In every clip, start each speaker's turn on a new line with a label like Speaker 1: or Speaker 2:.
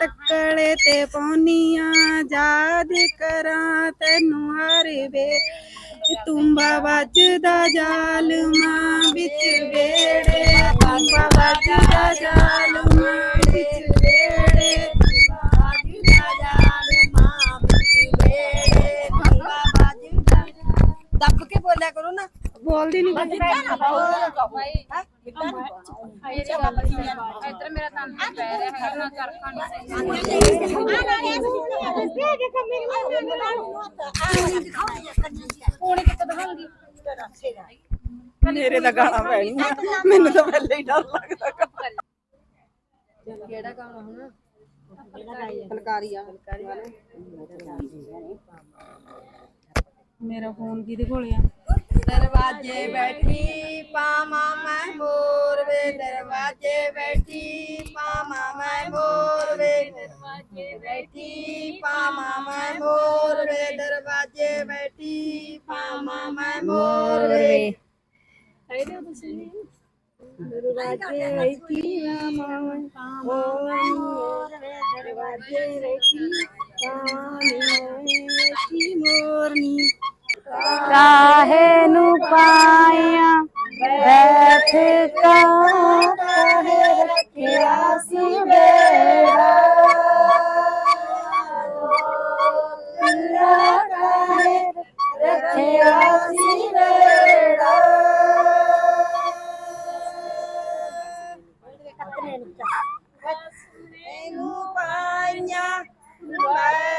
Speaker 1: ਤੱਕੜੇ ਤੇ ਪੌਨੀਆਂ ਯਾਦ ਕਰਾਂ ਤੈਨੂੰ ਹਰ ਵੇ ਤੁੰਬਾ ਵੱਜਦਾ ਜ਼ਾਲਮਾਂ ਵਿੱਚ ਵੇੜੇ ਤੁੰਬਾ ਵੱਜਦਾ ਜ਼ਾਲਮਾਂ ਵਿੱਚ ਵੇੜੇ ਵੱਜਦਾ ਜ਼ਾਲਮਾਂ ਵਿੱਚ ਵੇੜੇ ਤੁੰਬਾ ਵੱਜਦਾ
Speaker 2: ਦੱਬ ਕੇ ਬੋਲਿਆ ਕਰੋ ਨਾ
Speaker 1: ਬੋਲਦੀ ਨਹੀਂ
Speaker 3: ਇੱਧਰ ਮੇਰਾ ਤਨ ਪੈ ਰਿਹਾ ਹੈ ਨਾ ਚਰਖਾ ਨਹੀਂ ਸਹੀ ਕੋਣੇ ਕਿੱਥੇ ਦਿਖਾਉਂਗੀ
Speaker 1: ਮੇਰੇ ਤਾਂ ਗਾਣਾ ਪੈਣੀ ਮੈਨੂੰ ਤਾਂ ਪਹਿਲੇ ਹੀ ਡਰ ਲੱਗਦਾ
Speaker 3: ਕਿਹੜਾ ਗਾਣਾ ਹੁਣ
Speaker 2: ਫਲਕਾਰੀ ਆ
Speaker 1: ਮੇਰਾ ਫੋਨ ਕਿਹਦੇ ਕੋਲ ਆ
Speaker 2: ਦਰਵਾਜੇ ਬੈਠੀ ਪਾਮਾ ਮੈਂ ਮੋਰ ਵੇ ਦਰਵਾਜੇ ਬੈਠੀ ਪਾਮਾ ਮੈਂ ਮੋਰ ਵੇ ਦਰਵਾਜੇ ਬੈਠੀ ਪਾਮਾ ਮੈਂ ਮੋਰ ਵੇ ਦਰਵਾਜੇ ਬੈਠੀ ਪਾਮਾ ਮੈਂ ਮੋਰ ਵੇ ਦਰਵਾਜੇ ਬੈਠੀ ਪਾਮਾ ਮੈਂ ਮੋਰ ਵੇ ਦਰਵਾਜੇ ਬੈਠੀ ਪਾਮਾ ਮੈਂ ਬੈਠੀ ਮੋਰਨੀ
Speaker 1: ਕਾਹੇ ਨੂੰ ਪਾਇਆ? ਬੈਠ ਕਾ, ਕਾਹੇ ਰੱਖਿਆ ਸੀ ਬੇੜਾ? ਕਾਹੇ ਰੱਖਿਆ ਸੀ ਬੇੜਾ?
Speaker 2: ਮੈਨੂੰ ਪਾਈਆਂ ਬੈਠਾ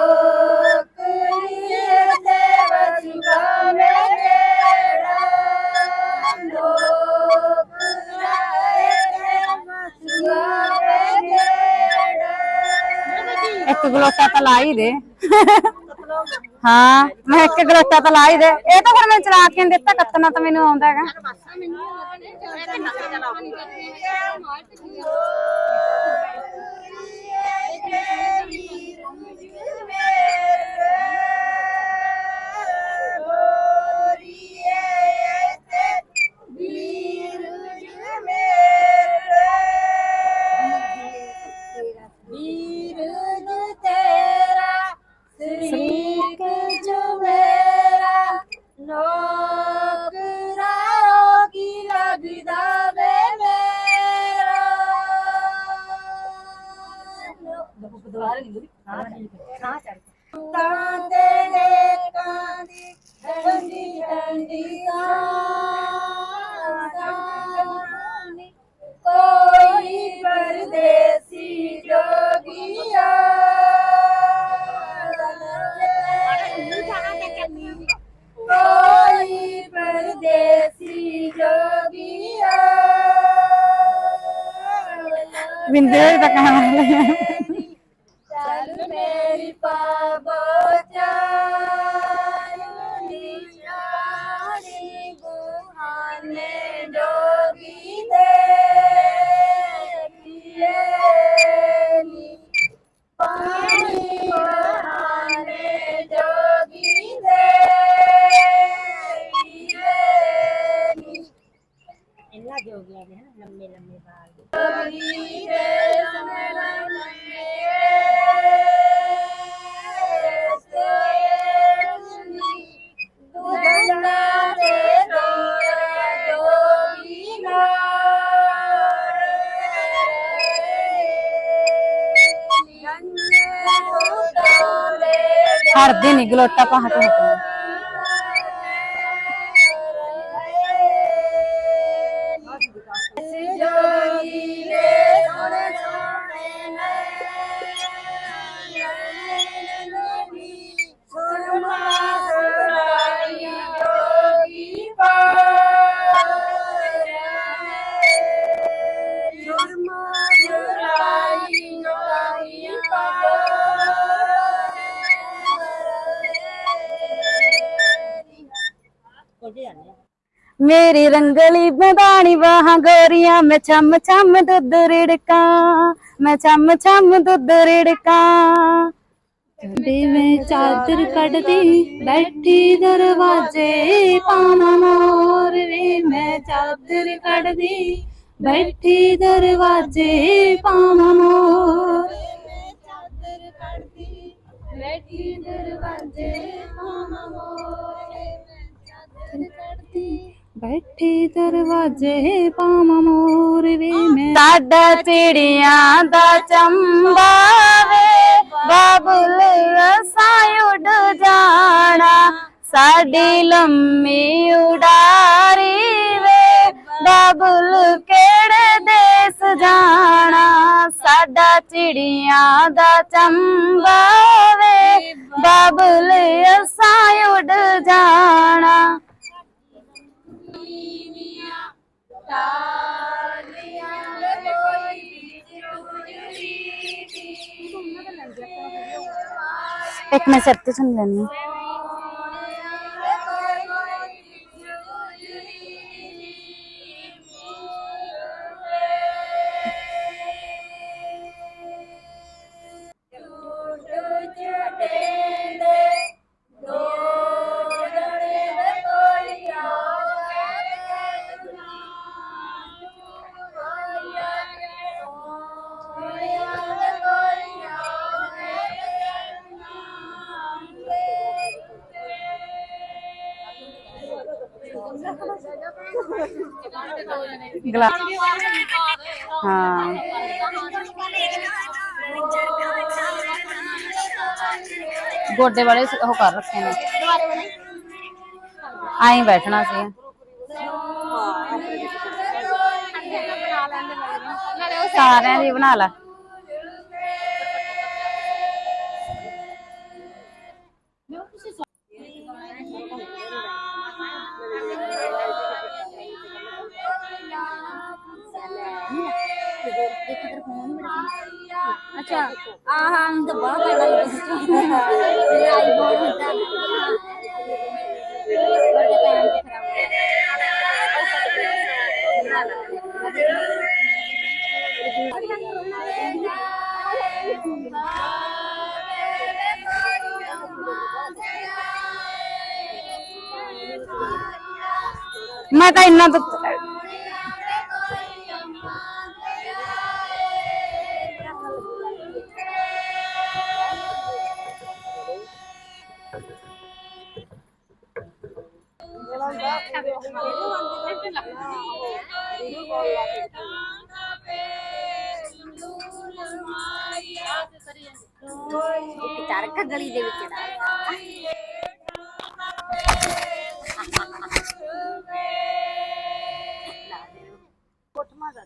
Speaker 1: ਇੱਕ ਗਲੋਟਾ ਤਾਂ ਲਾ ਹੀ ਦੇ। ਹਾਂ, ਮੈਂ ਇੱਕ ਗਲੋਟਾ ਤਾਂ ਲਾ ਹੀ ਦੇ। ਇਹ ਤਾਂ ਫਿਰ ਮੈਂ ਚਲਾ ਕੇ ਦਿੱਤਾ, ਕੱਤਣਾ ਤਾਂ ਮੈਨੂੰ ਆਉਂਦਾ ਹੈਗਾ।
Speaker 2: लोट्टा पहाटे होते हैं? मेरी रंगली में बाणी वहाँ गोरिया, मैं छम छम दूध रिड़का, मैं
Speaker 1: छम छम दूध रिड़का। बे चादर
Speaker 4: कट बैठी दरवाजे पाना मोर वे, मैं चादर कट बैठी दरवाजे पाना मोर बैठी दरवाजे पाना मोर चादर कट ਬੈਠੀ ਦਰਵਾਜ਼ੇ ਪਾਵਾਂ ਮੋਰ ਵੇ ਮੈਂ ਸਾਡਾ ਚਿੜੀਆਂ ਦਾ ਚੰਬਾ ਵੇ। ਬਾਬੁਲ ਅਸਾਂ ਉੱਡ ਜਾਣਾ ਸਾਡੀ ਲੰਮੀ ਉਡਾਰੀ ਵੇ। ਬਾਬੁਲ ਕਿਹੜੇ ਦੇਸ ਜਾਣਾ ਸਾਡਾ ਚਿੜੀਆਂ ਦਾ ਚੰਬਾ ਵੇ। ਬਾਬੁਲ ਅਸਾਂ ਉੱਡ ਜਾਣਾ। एक मैं सरते सुन लेनी ਗਲਾਸ ਹਾਂ। ਗੋਡੇ ਵਾਲੇ ਉਹ ਕਰ ਰੱਖੇ ਨੇ। ਆਈ ਬੈਠਣਾ ਸੀ। ਸਾਰਿਆਂ ਦੀ ਬਣਾ ਲਾ।
Speaker 1: baca ahang the lagi di situ ya ibu Mata inna tuh ਖਰਾਬ ਗਲੀ ਦੇ ਵਿੱਚ ਦਾ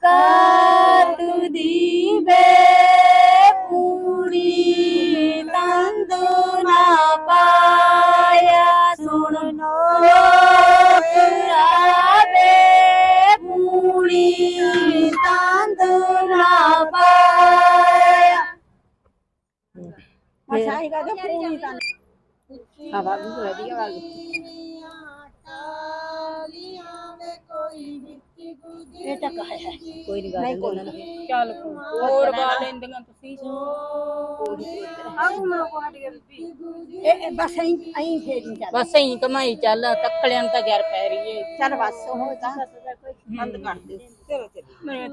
Speaker 4: ਕਾਤੂ ਦੀ ਬੇ
Speaker 1: ਇਹ ਕਹਿੰਦਾ ਪੂਰੀ ਤਾਂ ਹਵਾ ਵੀ ਵਧੀਆ ਵਾਲੀ ਇਹ ਤਾਂ ਕਹੇ ਹੈ ਕੋਈ ਨਹੀਂ ਗੱਲ ਉਹਨਾਂ ਨੂੰ
Speaker 2: ਚੱਲ ਹੋਰ ਗਾ ਲੈਂਦੀਆਂ ਤੁਸੀਂ
Speaker 1: ਇਹ ਇਹ ਬਸ ਐਂ ਐਂ ਫੇਰੀ ਚੱਲ
Speaker 2: ਬਸ ਐਂ ਕਮਾਈ ਚੱਲ ਤੱਕੜਿਆਂ ਨੂੰ ਤਾਂ ਜਰ ਪੈ ਰਹੀ ਏ
Speaker 1: ਚੱਲ ਬਸ ਹੋ ਤਾਂ ਬੰਦ ਕਰ ਦਿਓ
Speaker 2: ਮੇਰੇ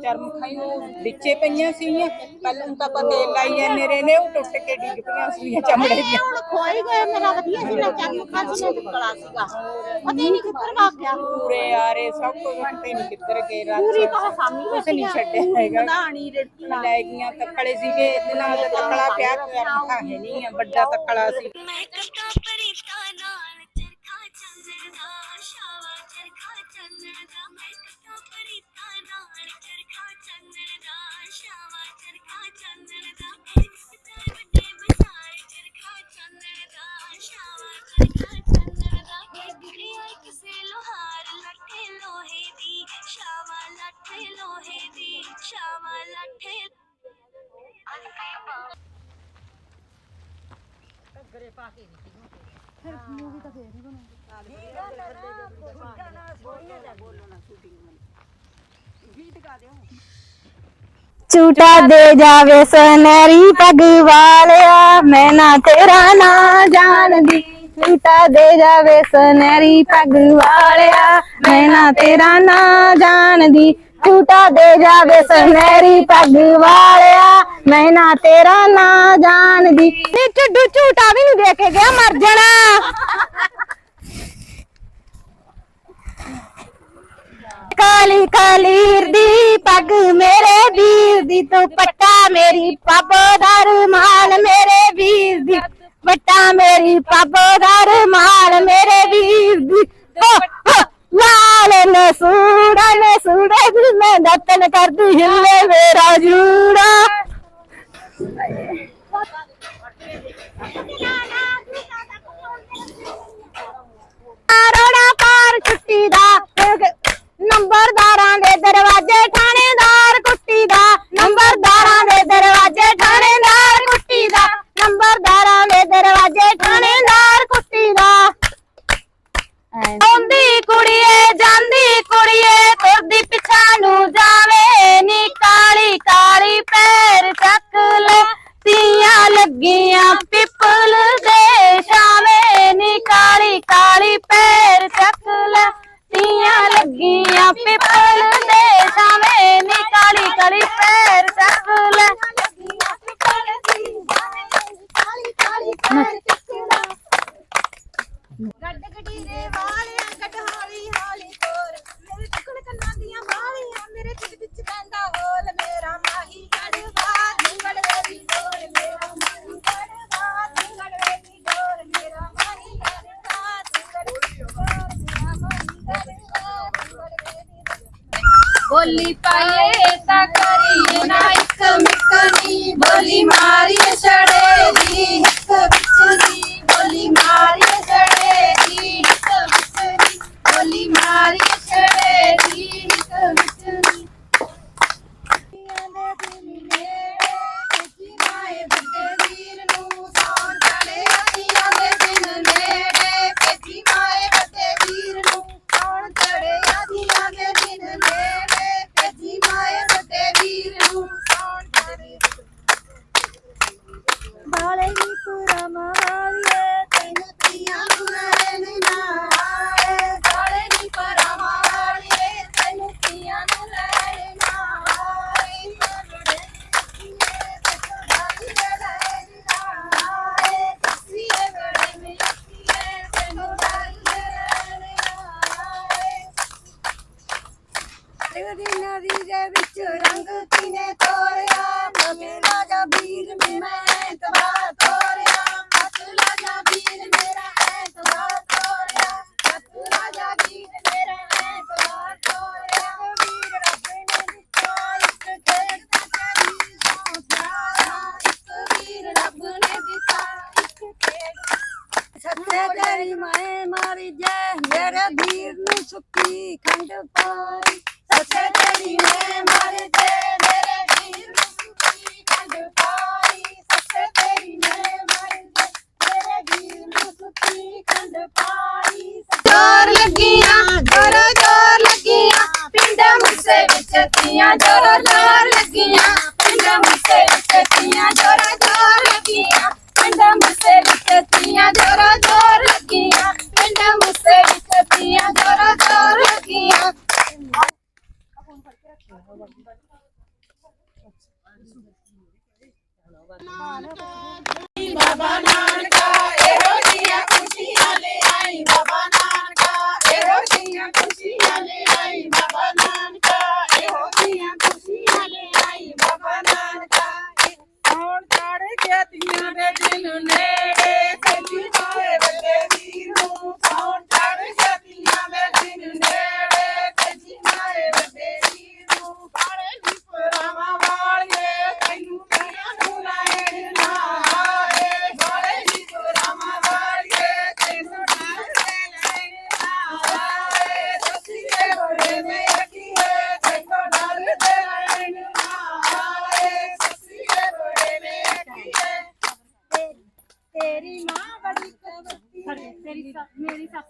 Speaker 2: ਚਰਮ ਖਾਈ ਵਿੱਚੇ ਪਈਆਂ ਸੀਗੀਆਂ। ਕੱਲ ਨੂੰ ਤਾਂ ਆਪਾਂ ਤੇਲ ਲਾਈ ਜਾਂਦੇ ਰਹੇ ਨੇ ਉਹ ਟੁੱਟ ਕੇ ਡਿੱਗ ਪਈਆਂ ਸੀਗੀਆਂ ਚਮੜੇ ਦੀਆਂ।
Speaker 1: ਹੁਣ ਖੋਈ ਗਏ ਮੇਰਾ ਵਧੀਆ ਸੀ ਨਾ ਚੰਨ ਖਾਸੀ ਨੇ ਟੁਕੜਾ ਸੀਗਾ। ਪਤਾ ਹੀ ਨਹੀਂ ਕਿੱਧਰ ਭੱਗ ਗਿਆ।
Speaker 2: ਪੂਰੇ ਆਰੇ ਸਭ ਕੁਝ ਪਤਾ ਨਹੀਂ ਕਿੱਧਰ ਗਏ ਰਾਤ
Speaker 1: ਪੂਰੀ ਤਾਂ ਸਾਮੀ
Speaker 2: ਕੁਛ ਨਹੀਂ ਛੱਡਿਆ ਹੈਗਾ।
Speaker 1: ਦਾਣੀ ਰੇਟੀ
Speaker 2: ਲੈ ਗਈਆਂ ਤੱਕੜੇ ਸੀਗੇ ਇਹਦੇ ਨਾਲ ਤੱਕੜਾ ਪਿਆ ਕੋਈ ਰੰਖਾ ਹੈ ਨਹੀਂ ਆ ਵੱਡਾ ਤੱਕੜਾ ਸੀ।
Speaker 5: ਮੈਂ ਕਟਾ ਪਰੀਤਾ ਗਰੇ ਪਾ ਕੇ ਦਿੱਤੀ ਫਿਰ ਮੂਵੀ ਤਾਂ ਫੇਰ ਹੀ ਬਣਾਉਂਗੀ ਠੀਕ ਆ ਨਾ ਨਾ ਬੋਲਣਾ ਬੋਲਣਾ ਸ਼ੂਟਿੰਗ ਮਨ ਗੀਤ ਗਾ ਦਿਓ
Speaker 4: ਝੂਟਾ ਦੇ ਜਾਵੇ ਸਨਰੀ ਪੱਗ ਵਾਲਿਆ, ਮੈਂ ਨਾ ਤੇਰਾ ਨਾਂ ਜਾਣਦੀ। ਝੂਟਾ ਦੇ ਜਾਵੇ ਸਨਰੀ ਪੱਗ ਵਾਲਿਆ, ਮੈਂ ਨਾ ਤੇਰਾ ਨਾਂ ਜਾਣਦੀ। ਝੂਟਾ ਦੇ ਜਾਵੇ ਸਨੈਰੀ ਪੱਗ ਵਾਲਿਆ, ਮੈਂ ਨਾ ਤੇਰਾ ਨਾ ਜਾਣਦੀ। ਨੀ ਝੁੱਡੂ ਝੂਟਾ ਵੀ ਨੂੰ ਦੇਖ ਕੇ ਗਿਆ, ਮਰ ਜਾਣਾ। ਕਾਲੀ ਕਲੀਰ ਦੀ ਪੱਗ ਮੇਰੇ ਵੀਰ ਦੀ ਤੂੰ ਪੱਟਾ ਮੇਰੀ ਪਾਬੋਦਰ ਮਾਲ ਮੇਰੇ ਵੀਰ ਦੀ ਪੱਟਾ ਮੇਰੀ ਪਾਬੋਦਰ ਮਾਲ ਮੇਰੇ ਵੀਰ ਦੀ। ਲਾਲ ਨੇ ਸੂੜਾ ਨੇ ਸੂੜੇ ਦਿਲ ਮੈਂ ਦਤਨ ਕਰਦੀ ਹਿੱਲੇ ਮੇਰਾ ਜੂੜਾ। ਰੋਣਾ ਪਾਰ ਛੁੱਟੀ ਦਾ ਨੰਬਰਦਾਰਾਂ ਦੇ ਦਰਵਾਜ਼ੇ ਥਾਣੇਦਾਰ ਕੁੱਟੀ ਦਾ ਨੰਬਰਦਾਰਾਂ ਦੇ ਦਰਵਾਜ਼ੇ ਥਾਣੇਦਾਰ ਕੁੱਟੀ ਦਾ ਨੰਬਰਦਾਰਾਂ ਦੇ ਦਰਵਾਜ਼ੇ ਥਾਣੇਦਾਰ ਕੁੱਟੀ ਦਾ ਆਉਂਦੀ ਕੁੜੀਏ ਜਾਂਦੀ ਕੁੜੀਏ ਤੁਰਦੀ
Speaker 1: ਤੇਰੀ ਨਦੀ ਦੇ ਵਿੱਚ ਰੰਗ ਕਿਨੇ ਤੋੜਿਆ ਤਮੇ ਰਾਜਾ ਵੀਰ ਮੈਂ ਤਵਾ ਲੱਗੀਆਂ ਜੋਰਾਂ ਲੱਗੀਆਂ ਪਿੰਡ ਮੁਸੇ ਉੱਤੇ ਪੀਆਂ ਜੋਰਾਂ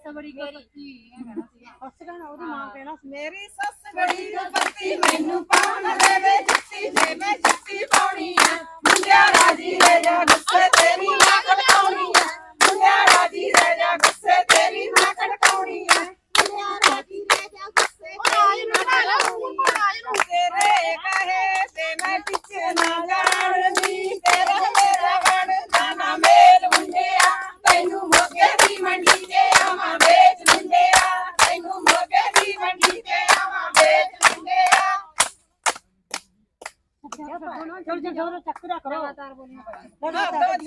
Speaker 1: सबड़ी करी ਜ਼ੋਰ
Speaker 2: ਚੱਕਰਾ ਕਰੋ। ਲਗਾਤਾਰ ਬੋਲਣਾ ਪੜੇਗਾ ਲਗਾਤਾਰ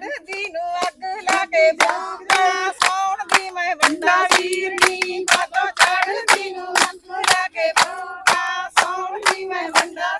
Speaker 2: ਚੜਦੀ ਨੂੰ ਅੱਗ ਲਾ ਕੇ ਬੂਝਦਾ ਸੌਣ ਦੀ ਮੈਂ ਬੰਦਾ ਵੀਰ ਨੀ। ਬਾਤੋ ਚੜਦੀ ਨੂੰ ਅੱਗ ਲਾ ਕੇ ਬੂਝਦਾ ਸੌਣ ਦੀ ਮੈਂ ਬੰਦਾ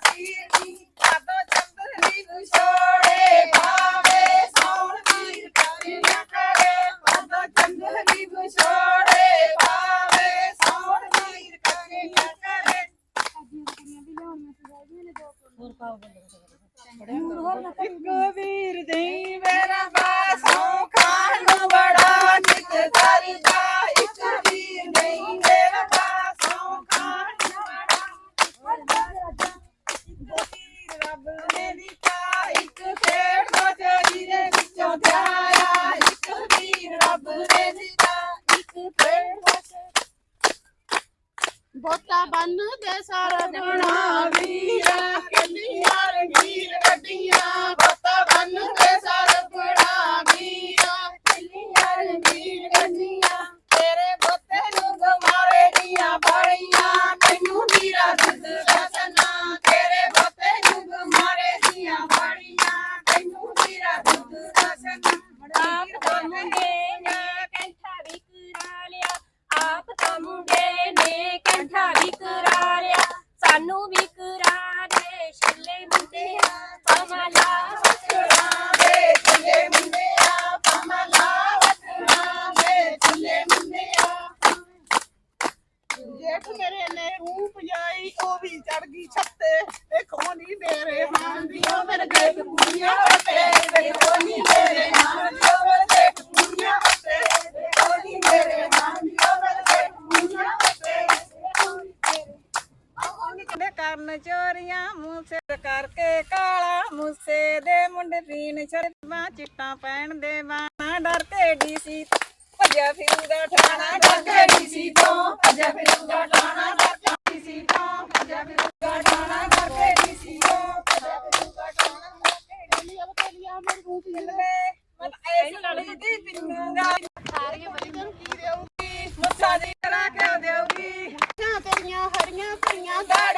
Speaker 2: 不要拍我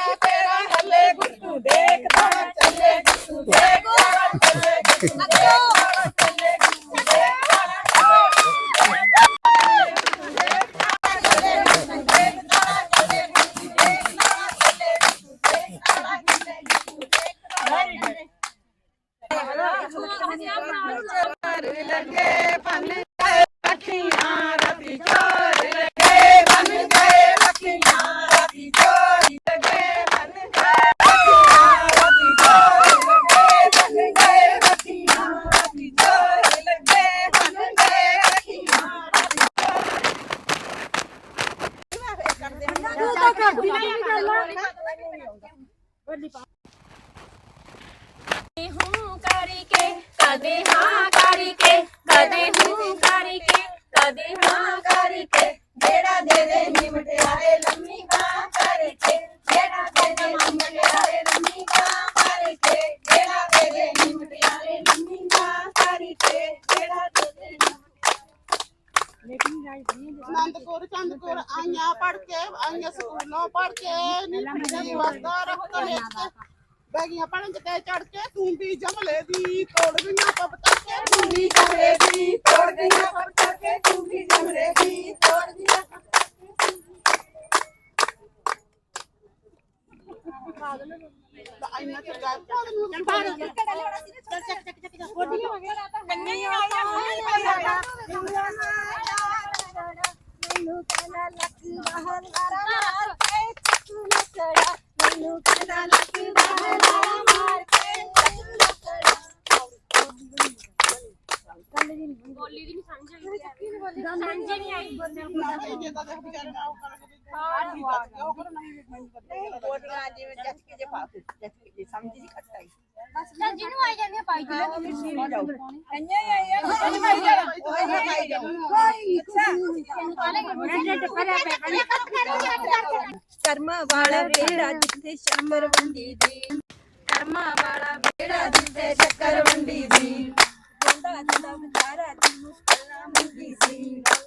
Speaker 2: कदे हूँ करके कदे हाँ करके कदे हूँ करके कदे हाँ करके। जेड़ा दे दे निमटे आए लम्मी का करके। जेड़ा दे दे निमटे आए लम्मी का करके। जेड़ा दे दे निमटे आए लम्मी का करके। जेड़ा दे दे नंद कौर चंद कौर आइया पढ़ के आइया स्कूलों पढ़ के
Speaker 6: नी वस्ता रख के
Speaker 2: बैगियाँ पड़न ते चढ़ के तू भी जमले दी तोड़ गईयां पपता के तू भी जमले दी तोड़ गईयां पपता के तू भी जमले दी तोड़ गईयां आईना तो गायब चल बाहर चल चल
Speaker 1: चल ਤੂੰ ਨਾ
Speaker 6: ਚੜਾ
Speaker 1: ਮੈਨੂੰ ਕਹਿੰਦਾ ਲੱਖ
Speaker 2: ਚੱਲ ਜਿਹਨੂੰ ਆਈ। ਜਾਂਦੀ ਆ ਪਾਈ
Speaker 1: ਜਾਓ। ਕਰਮਾ ਵਾਲਾ ਵੇੜਾ ਜਿੱਥੇ ਸ਼ੱਕਰ ਵੰਡੀ ਦੀ। ਕਰਮਾ ਵਾਲਾ ਵੇੜਾ ਜਿੱਥੇ ਸ਼ੱਕਰ ਵੰਡੀ ਦੀ। ਹੁੰਦਾ ਜਿੰਦਾ ਵਿਚਾਰਾ ਜਿਹਨੂੰ ਕੱਲਾ ਮੰਗੀ ਸੀ।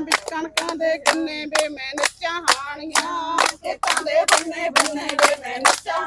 Speaker 6: ਕਣਕਾਂ ਦੇ ਗੰਨੇ ਵੇ ਮੈਂ ਨੱਚਾਂ ਹਾਣੀਆਂ
Speaker 1: ਖੇਤਾਂ ਦੇ ਬੰਨੇ ਬੰਨੇ ਵੇ ਮੈਂ ਨੱਚਾਂ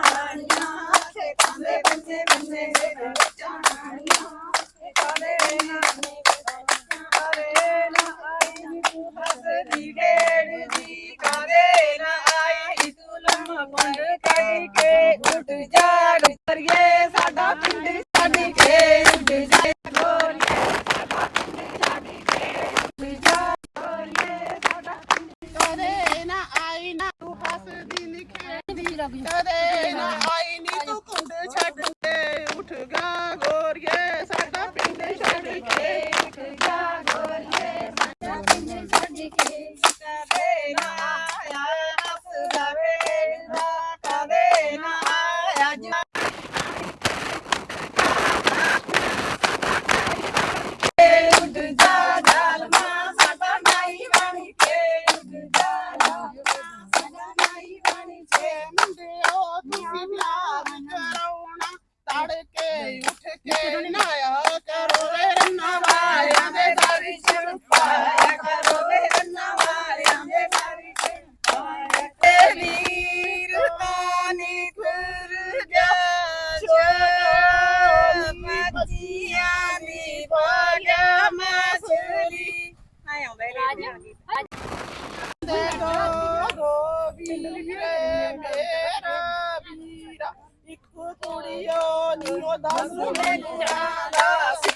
Speaker 1: Senhor das.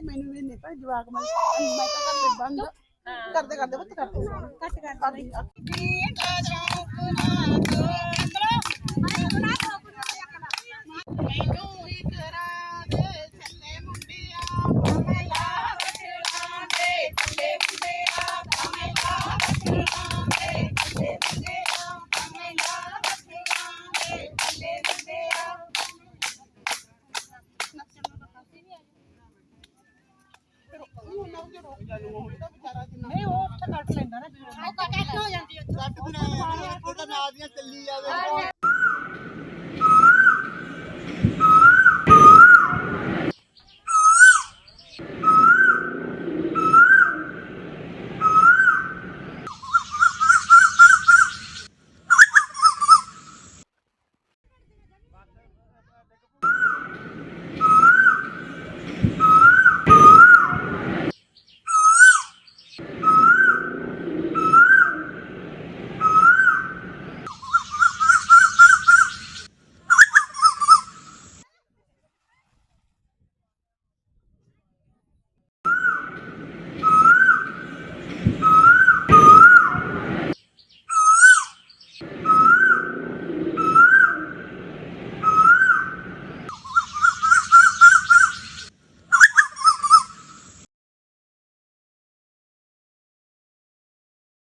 Speaker 1: ਤੇ
Speaker 6: ਮੈਨੂੰ ਵੀ ਨਹੀਂ ਪਤਾ ਜਵਾਕ ਮੈਂ ਮੈਂ ਤਾਂ ਕਰਦੇ ਬੰਦ ਕਰਦੇ ਕਰਦੇ ਪੁੱਤ ਕਰਦੇ। ਕੱਟ ਕਰਦੇ